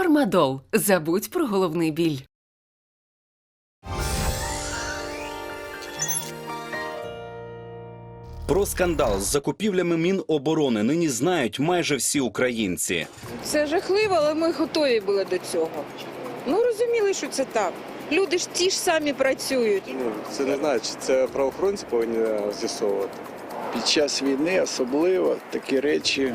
Фармадол. Забудь про головний біль. Про скандал з закупівлями Міноборони нині знають майже всі українці. Це жахливо, але ми готові були до цього. Ну розуміли, що це так. Люди ж ті ж самі працюють. Ну, це не знаю, чи це правоохоронці повинні з'ясовувати. Під час війни особливо такі речі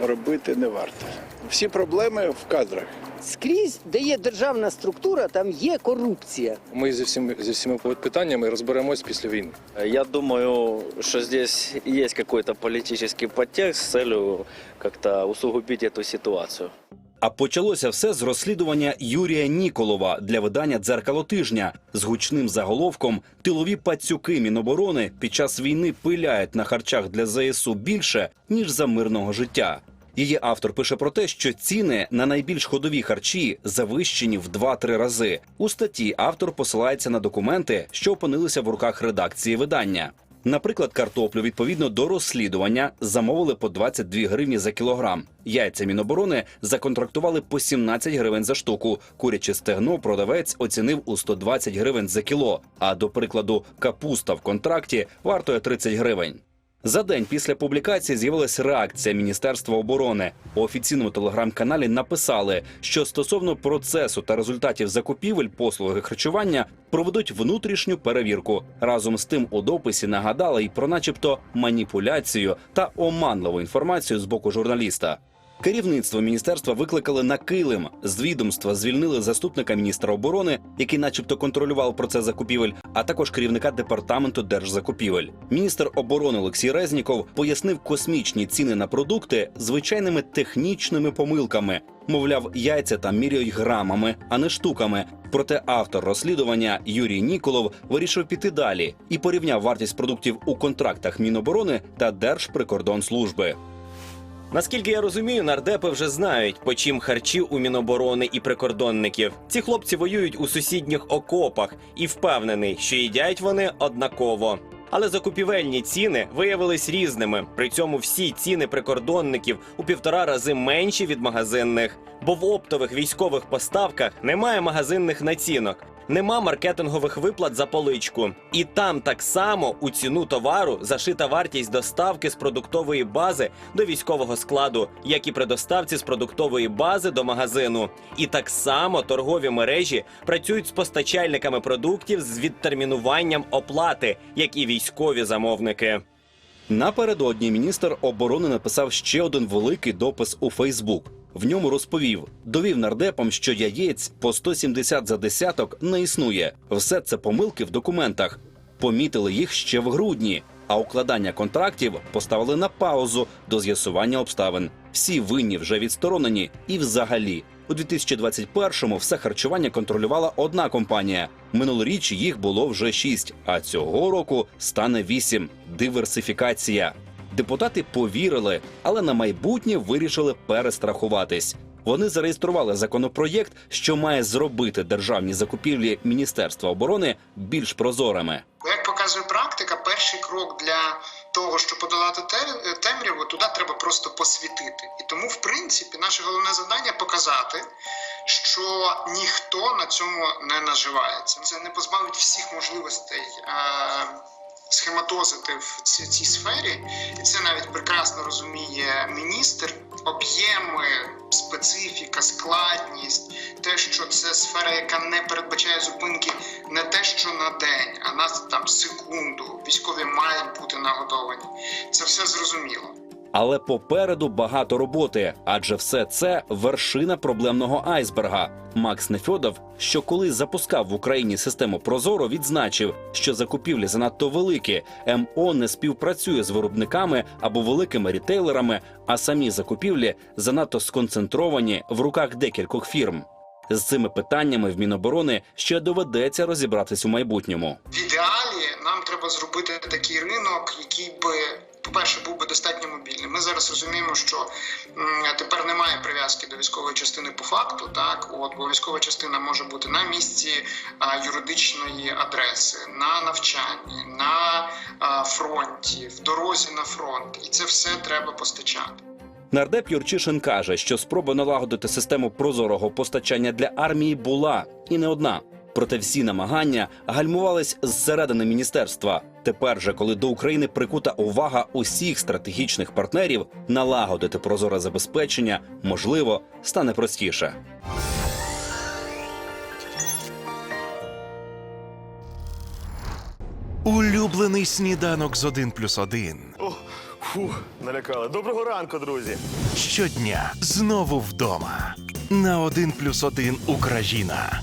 робити не варто. Всі проблеми в кадрах. Скрізь, де є державна структура, там є корупція. Ми зі всіми зі всіма питаннями розберемось після війни. Я думаю, что здесь есть какой-то политический подтекст с целью как-то усугубить эту ситуацию. А почалося все з розслідування Юрія Ніколова для видання дзеркало тижня з гучним заголовком Тилові пацюки Міноборони під час війни пиляють на харчах для ЗСУ більше ніж за мирного життя. Її автор пише про те, що ціни на найбільш ходові харчі завищені в 2-3 рази. У статті автор посилається на документи, що опинилися в руках редакції видання. Наприклад, картоплю відповідно до розслідування замовили по 22 гривні за кілограм. Яйця Міноборони законтрактували по 17 гривень за штуку. Куряче стегно продавець оцінив у 120 гривень за кіло. А до прикладу, капуста в контракті вартує 30 гривень. За день після публікації з'явилася реакція Міністерства оборони. У офіційному телеграм-каналі написали, що стосовно процесу та результатів закупівель послуги харчування проведуть внутрішню перевірку. Разом з тим у дописі нагадали й про, начебто, маніпуляцію та оманливу інформацію з боку журналіста. Керівництво міністерства викликали на килим. З відомства звільнили заступника міністра оборони, який, начебто, контролював процес закупівель, а також керівника департаменту держзакупівель. Міністр оборони Олексій Резніков пояснив космічні ціни на продукти звичайними технічними помилками. Мовляв, яйця там міряють грамами, а не штуками. Проте автор розслідування Юрій Ніколов вирішив піти далі і порівняв вартість продуктів у контрактах Міноборони та Держприкордонслужби. Наскільки я розумію, нардепи вже знають, по чим харчі у Міноборони і прикордонників. Ці хлопці воюють у сусідніх окопах і впевнений, що їдять вони однаково. Але закупівельні ціни виявились різними. При цьому всі ціни прикордонників у півтора рази менші від магазинних, бо в оптових військових поставках немає магазинних націнок. Нема маркетингових виплат за поличку, і там так само у ціну товару зашита вартість доставки з продуктової бази до військового складу, як і при доставці з продуктової бази до магазину. І так само торгові мережі працюють з постачальниками продуктів з відтермінуванням оплати, як і військові замовники. Напередодні міністр оборони написав ще один великий допис у Фейсбук. В ньому розповів, довів нардепам, що яєць по 170 за десяток не існує. Все це помилки в документах. Помітили їх ще в грудні, а укладання контрактів поставили на паузу до з'ясування обставин. Всі винні вже відсторонені, і взагалі. У 2021-му все харчування контролювала одна компанія. Минулоріч їх було вже шість, а цього року стане вісім. Диверсифікація. Депутати повірили, але на майбутнє вирішили перестрахуватись. Вони зареєстрували законопроєкт, що має зробити державні закупівлі Міністерства оборони більш прозорими. Як показує практика, перший крок для того, щоб подолати те- темряву, туди треба просто посвітити. І тому, в принципі, наше головне завдання показати, що ніхто на цьому не наживається. Це не позбавить всіх можливостей. Е- Схематозити в цій, цій сфері, і це навіть прекрасно розуміє міністр. Об'єми, специфіка, складність, те, що це сфера, яка не передбачає зупинки не те, що на день, а на там секунду. Військові мають бути нагодовані. Це все зрозуміло. Але попереду багато роботи, адже все це вершина проблемного айсберга. Макс Нефьодов, що коли запускав в Україні систему Прозоро, відзначив, що закупівлі занадто великі. МО не співпрацює з виробниками або великими рітейлерами, а самі закупівлі занадто сконцентровані в руках декількох фірм. З цими питаннями в Міноборони ще доведеться розібратись у майбутньому. В ідеалі нам треба зробити такий ринок, який би. По-перше, був би достатньо мобільним. Ми зараз розуміємо, що тепер немає прив'язки до військової частини по факту, так от бо військова частина може бути на місці юридичної адреси, на навчанні, на фронті, в дорозі на фронт, і це все треба постачати. Нардеп Юрчишин каже, що спроба налагодити систему прозорого постачання для армії була і не одна. Проте всі намагання гальмувались зсередини міністерства. Тепер же, коли до України прикута увага усіх стратегічних партнерів, налагодити прозоре забезпечення можливо стане простіше. Улюблений сніданок з 1 плюс 1. Фух, налякали. Доброго ранку, друзі. Щодня знову вдома. На 1 плюс 1 Україна